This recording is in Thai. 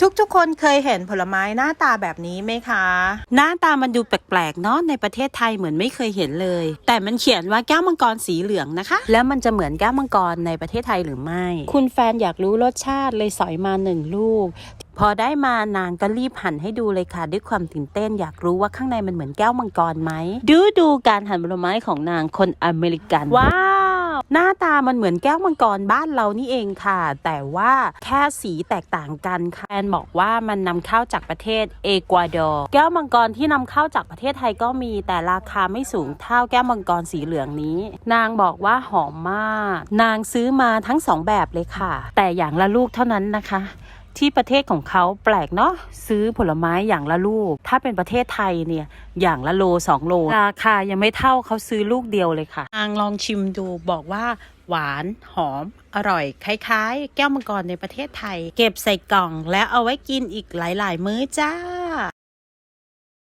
ทุกๆ คนเคยเห็นผลไม้หน้าตาแบบนี้ไหมคะ หน้าตามันดูแปลกๆเนาะในประเทศไทยเหมือนไม่เคยเห็นเลย แต่มันเขียนว่าแก้วมังกรสีเหลืองนะคะ แล้วมันจะเหมือนแก้วมังกรในประเทศไทยหรือไม่ คุณแฟนอยากรู้รสชาติเลยสอยมาหนึ่งลูก พอได้มานางก็รีบหั่นให้ดูเลยค่ะ ด้วยความตื่นเต้นอยากรู้ว่าข้างในมันเหมือนแก้วมังกรไหมดูดูการหั่นผลไม้ของนางคนอเมริกันว้าว หน้าตามันเหมือนแก้วมังกรบ้านเรานี่เองค่ะ แต่ว่าแค่สีแตกต่างกันค่ะแอนบอกว่ามันนำเข้าจากประเทศเอกวาดอร์ แก้วมังกรที่นำเข้าจากประเทศไทยก็มีแต่ราคาไม่สูงเท่าแก้วมังกรสีเหลืองนี้ นางบอกว่าหอมมาก นางซื้อมาทั้งสองแบบเลยค่ะ แต่อย่างละลูกเท่านั้นนะคะ ที่ประเทศของเขาแปลกเนาะซื้อผลไม้อย่างละลูก ถ้าเป็นประเทศไทยเนี่ยอย่างละโลสองโลราคายังไม่เท่าเขาซื้อลูกเดียวเลยค่ะอางลองชิมดูบอกว่าหวานหอม อร่อย คล้าย ๆ แก้วมังกรในประเทศไทย เก็บใส่กล่องแล้วเอาไว้กินอีกหลาย ๆ มื้อจ้า